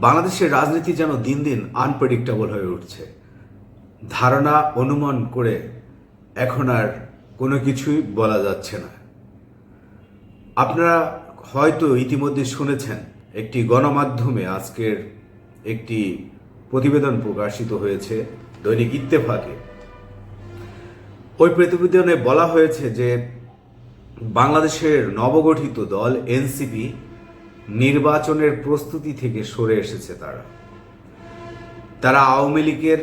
বাংলাদেশের রাজনীতি যেন দিন দিন আনপ্রেডিক্টেবল হয়ে উঠছে। ধারণা অনুমান করে এখন আর কোনো কিছুই বলা যাচ্ছে না। আপনারা হয়তো ইতিমধ্যে শুনেছেন, একটি গণমাধ্যমে আজকের একটি প্রতিবেদন প্রকাশিত হয়েছে দৈনিক ইত্তেফাকে। ওই প্রতিবেদনে বলা হয়েছে যে বাংলাদেশের নবগঠিত দল এনসিপি নির্বাচনের প্রস্তুতি থেকে সরে এসেছে তারা। তারা আওয়ামী লীগের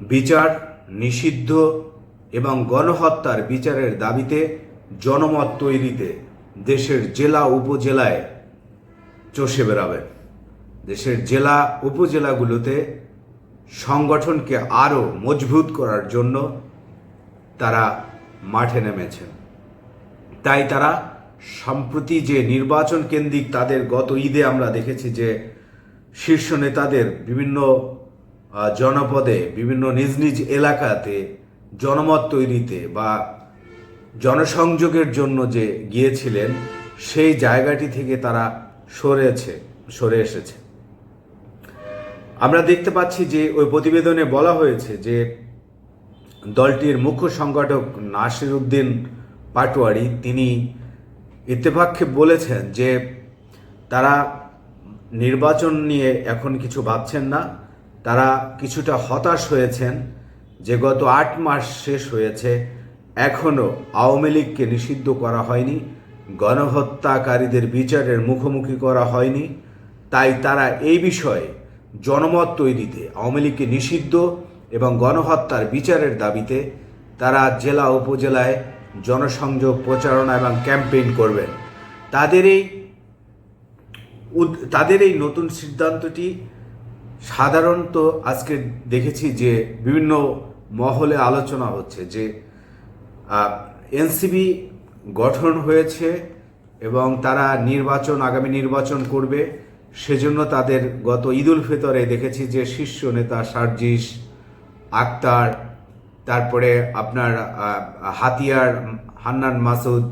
বিচার নিষিদ্ধ এবং গণহত্যার বিচারের দাবিতে জনমত তৈরিতে দেশের জেলা উপজেলায় চষে বেড়াবেন দেশের জেলা উপজেলাগুলোতে সংগঠনকে আরও মজবুত করার জন্য তারা মাঠে নেমেছেন। তাই তারা সম্প্রতি যে নির্বাচন কেন্দ্রিক তাদের গত ঈদে আমরা দেখেছি যে শীর্ষ নেতাদের বিভিন্ন জনপদে, বিভিন্ন নিজ নিজ এলাকাতে জনমত তৈরিতে বা জনসংযোগের জন্য যে গিয়েছিলেন, সেই জায়গাটি থেকে তারা সরেছে, সরে এসেছে। আমরা দেখতে পাচ্ছি যে ওই প্রতিবেদনে বলা হয়েছে যে দলটির মুখ্য সংগঠক নাসির উদ্দিন পাটোয়ারি, তিনি ইত্তেফাককে বলেছেন যে তারা নির্বাচন নিয়ে এখন কিছু ভাবছেন না। তারা কিছুটা হতাশ হয়েছেন যে গত আট মাস শেষ হয়েছে। এখনও আওয়ামী লীগকে নিষিদ্ধ করা হয়নি। গণহত্যাকারীদের বিচারের মুখোমুখি করা হয়নি। তাই তারা এই বিষয়ে জনমত তৈরিতে আওয়ামী লীগকে নিষিদ্ধ এবং গণহত্যার বিচারের দাবিতে তারা জেলা উপজেলায় জনসংযোগ প্রচারণা এবং ক্যাম্পেইন করবেন। তাদের এই তাদের এই নতুন সিদ্ধান্তটি সাধারণত আজকে দেখেছি যে বিভিন্ন মহলে আলোচনা হচ্ছে যে এনসিবি গঠন হয়েছে এবং তারা নির্বাচন, আগামী নির্বাচন করবে। সেজন্য তাদের গত ঈদুল ফিতরে দেখেছি যে শীর্ষ নেতা সার্জিস আক্তার তারপরে আপনার হাতিয়ার, হান্নান মাসুদ,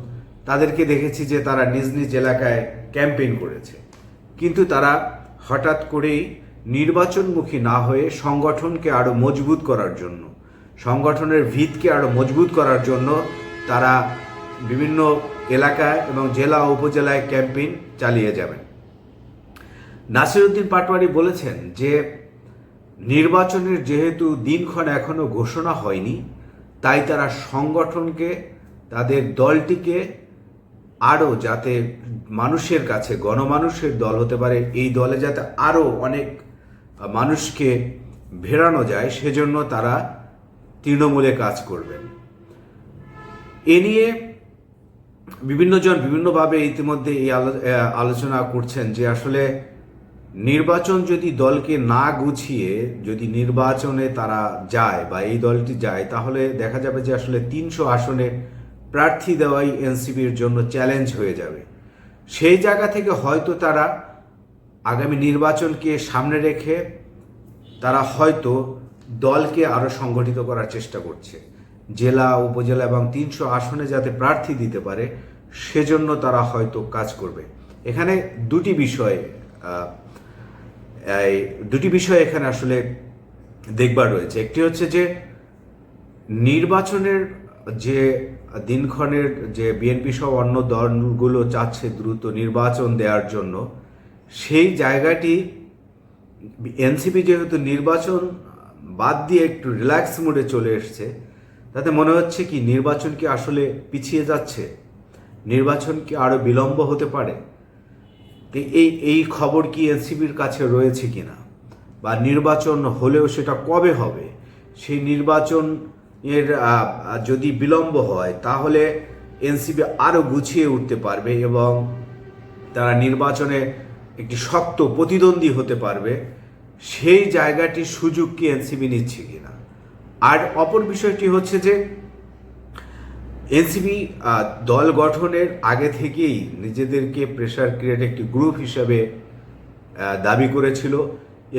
তাদেরকে দেখেছি যে তারা নিজ নিজ এলাকায় ক্যাম্পেইন করেছে। কিন্তু তারা হঠাৎ করেই নির্বাচনমুখী না হয়ে সংগঠনকে আরও মজবুত করার জন্য, সংগঠনের ভিতকে আরও মজবুত করার জন্য তারা বিভিন্ন এলাকায় এবং জেলা উপজেলায় ক্যাম্পেইন চালিয়ে যাবেন। নাসিরুদ্দিন পাটোয়ারি বলেছেন যে নির্বাচনের যেহেতু দিনক্ষণ এখনও ঘোষণা হয়নি, তাই তারা সংগঠনকে, তাদের দলটিকে আরও যাতে মানুষের কাছে, গণমানুষের দল হতে পারে, এই দলে যাতে আরও অনেক মানুষকে ভেড়ানো যায়, সেজন্য তারা তৃণমূলে কাজ করবেন। এ নিয়ে বিভিন্নজন বিভিন্নভাবে ইতিমধ্যে এই আলো- আলোচনা করছেন যে আসলে নির্বাচন যদি দলকে না গুছিয়ে যদি নির্বাচনে তারা যায় বা এই দলটি যায়, তাহলে দেখা যাবে যে আসলে তিনশো আসনে প্রার্থী দেওয়াই এনসিপির জন্য চ্যালেঞ্জ হয়ে যাবে। সেই জায়গা থেকে হয়তো তারা আগামী নির্বাচনকে সামনে রেখে তারা হয়তো দলকে আরও সংগঠিত করার চেষ্টা করছে। জেলা, উপজেলা এবং তিনশো আসনে যাতে প্রার্থী দিতে পারে, সেজন্য তারা হয়তো কাজ করবে। এখানে দুটি বিষয় দুটি বিষয় এখানে আসলে দেখবার রয়েছে। একটি হচ্ছে যে, নির্বাচনের যে দিনক্ষণের যে বিএনপি সহ অন্য দলগুলো চাচ্ছে দ্রুত নির্বাচন দেওয়ার জন্য, সেই জায়গাটি এনসিপি যেহেতু নির্বাচন বাদ দিয়ে একটু রিল্যাক্স মোডে চলে এসছে, তাতে মনে হচ্ছে কি নির্বাচন কি আসলে পিছিয়ে যাচ্ছে? নির্বাচন কি আরও বিলম্ব হতে পারে? এই এই খবর কি এনসিপির কাছে রয়েছে কিনা? বা নির্বাচন হলেও সেটা কবে হবে? সেই নির্বাচন এর যদি বিলম্ব হয়, তাহলে এনসিপি আরও গুছিয়ে উঠতে পারবে এবং তারা নির্বাচনে একটি শক্ত প্রতিদ্বন্দ্বী হতে পারবে। সেই জায়গাটির সুযোগ কি এনসিপি নিচ্ছে কিনা? আর অপর বিষয়টি হচ্ছে যে এনসিপি দল গঠনের আগে থেকেই নিজেদেরকে প্রেশার ক্রিয়েট একটি গ্রুপ হিসাবে দাবি করেছিল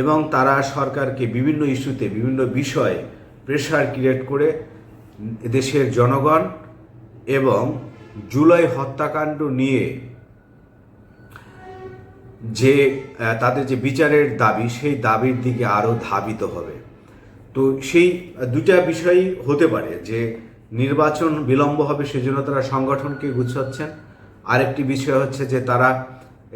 এবং তারা সরকারকে বিভিন্ন ইস্যুতে, বিভিন্ন বিষয়ে প্রেশার ক্রিয়েট করে দেশের জনগণ এবং জুলাই হত্যাকাণ্ড নিয়ে যে তাদের যে বিচারের দাবি, সেই দাবির দিকে আরও ধাবিত হবে। তো সেই দুটা বিষয়ই হতে পারে যে নির্বাচন বিলম্ব হবে সেজন্য তারা সংগঠনকে গুছাচ্ছেন। আরেকটি বিষয় হচ্ছে যে তারা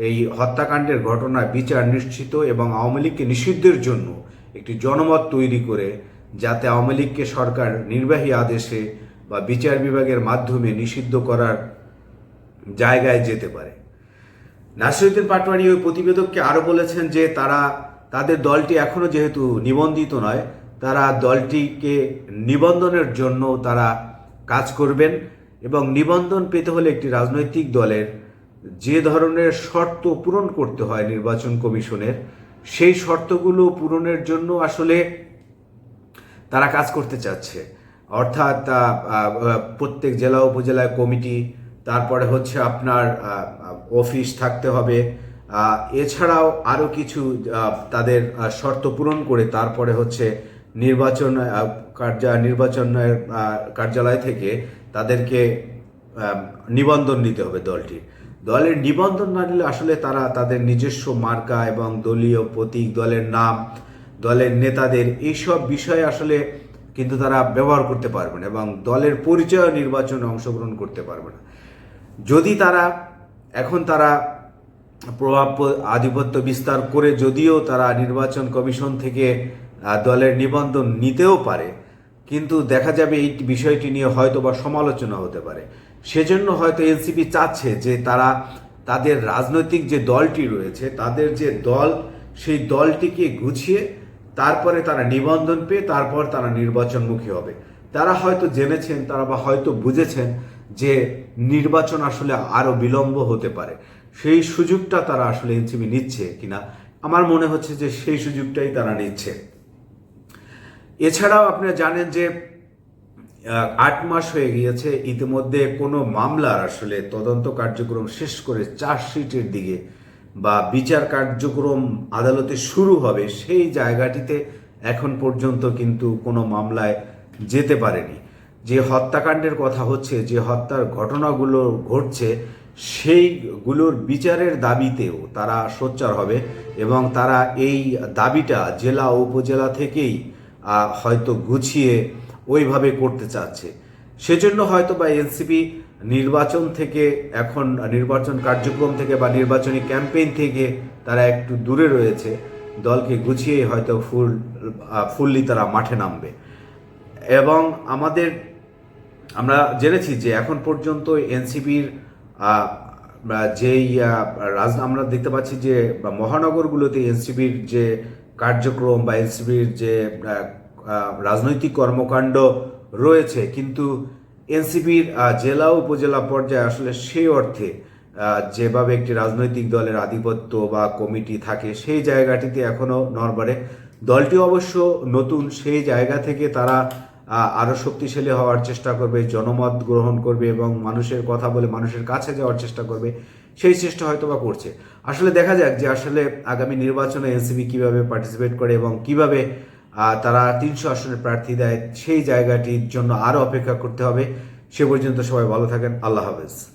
এই হত্যাকাণ্ডের ঘটনায় বিচার নিশ্চিত এবং আওয়ামী লীগকে নিষিদ্ধের জন্য একটি জনমত তৈরি করে যাতে আওয়ামী লীগকে সরকার নির্বাহী আদেশে বা বিচার বিভাগের মাধ্যমে নিষিদ্ধ করার জায়গায় যেতে পারে। নাসিরুদ্দিন পাটোয়ারি ওই প্রতিবেদককে আরও বলেছেন যে তারা, তাদের দলটি এখনও যেহেতু নিবন্ধিত নয় তারা দলটিকে নিবন্ধনের জন্য তারা কাজ করবেন এবং নিবন্ধন পেতে হলে একটি রাজনৈতিক দলের যে ধরনের শর্ত পূরণ করতে হয় নির্বাচন কমিশনের, সেই শর্তগুলো পূরণের জন্য আসলে তারা কাজ করতে চাচ্ছে। অর্থাৎ প্রত্যেক জেলা উপজেলায় কমিটি, তারপরে হচ্ছে আপনার অফিস থাকতে হবে। এছাড়াও আরও কিছু তাদের শর্ত পূরণ করে তারপরে হচ্ছে নির্বাচন কার্যা নির্বাচনের কার্যালয় থেকে তাদেরকে নিবন্ধন নিতে হবে দলটির। দলের নিবন্ধন না নিলে আসলে তারা তাদের নিজস্ব মার্কা এবং দলীয় প্রতীক, দলের নাম, দলের নেতাদের এইসব বিষয়ে আসলে কিন্তু তারা ব্যবহার করতে পারবে না এবং দলের পরিচয় নির্বাচনে অংশগ্রহণ করতে পারবে না। যদি তারা, এখন তারা প্রভাব, আধিপত্য বিস্তার করে যদিও তারা নির্বাচন কমিশন থেকে দলের নিবন্ধন নিতেও পারে, কিন্তু দেখা যাবে এই বিষয়টি নিয়ে হয়তো বা সমালোচনা হতে পারে। সেজন্য হয়তো এনসিপি চাচ্ছে যে তারা তাদের রাজনৈতিক যে দলটি রয়েছে, তাদের যে দল, সেই দলটিকে গুছিয়ে তারপরে তারা নিবন্ধন পেয়ে তারপর তারা নির্বাচনমুখী হবে। তারা হয়তো জেনেছেন, তারা বা হয়তো বুঝেছেন যে নির্বাচন আসলে আরও বিলম্ব হতে পারে। সেই সুযোগটা তারা আসলে এনসিপি নিচ্ছে কিনা, আমার মনে হচ্ছে যে সেই সুযোগটাই তারা নিচ্ছে। এছাড়াও আপনারা জানেন যে আট মাস হয়ে গিয়েছে, ইতিমধ্যে কোনো মামলার আসলে তদন্ত কার্যক্রম শেষ করে চার্জশিটের দিকে বা বিচার কার্যক্রম আদালতে শুরু হবে সেই জায়গাটিতে এখন পর্যন্ত কিন্তু কোনো মামলায় যেতে পারেনি। যে হত্যাকাণ্ডের কথা হচ্ছে, যে হত্যার ঘটনাগুলো ঘটছে, সেইগুলোর বিচারের দাবিতেও তারা সোচ্চার হবে এবং তারা এই দাবিটা জেলা উপজেলা থেকেই হয়তো গুছিয়ে ওইভাবে করতে চাচ্ছে। সেজন্য হয়তো বা এনসিপি নির্বাচন থেকে এখন, নির্বাচন কার্যক্রম থেকে বা নির্বাচনী ক্যাম্পেইন থেকে তারা একটু দূরে রয়েছে। দলকে গুছিয়ে হয়তো ফুল ফুললি তারা মাঠে নামবে। এবং আমাদের, আমরা জেনেছি যে এখন পর্যন্ত এনসিপির যেই রাজ, আমরা দেখতে পাচ্ছি যে মহানগরগুলোতে এনসিপির যে কার্যক্রম বা এনসিপির যে রাজনৈতিক কর্মকাণ্ড রয়েছে কিন্তু এনসিপির জেলা উপজেলা পর্যায়ে আসলে সেই অর্থে যেভাবে একটি রাজনৈতিক দলের আধিপত্য বা কমিটি থাকে সেই জায়গাটিতে এখনও নরবারে দলটি অবশ্য নতুন সেই জায়গা থেকে তারা আহ, আরও শক্তিশালী হওয়ার চেষ্টা করবে জনমত গ্রহণ করবে এবং মানুষের কথা বলে মানুষের কাছে যাওয়ার চেষ্টা করবে সেই চেষ্টা হয়তো বা করছে। আসলে দেখা যাক যে আসলে আগামী নির্বাচনে এনসিপি কীভাবে পার্টিসিপেট করে এবং কীভাবে তারা তিনশো আসনের প্রার্থী দেয়। সেই জায়গাটির জন্য আরও অপেক্ষা করতে হবে। সে পর্যন্ত সবাই ভালো থাকেন। আল্লাহ হাফেজ।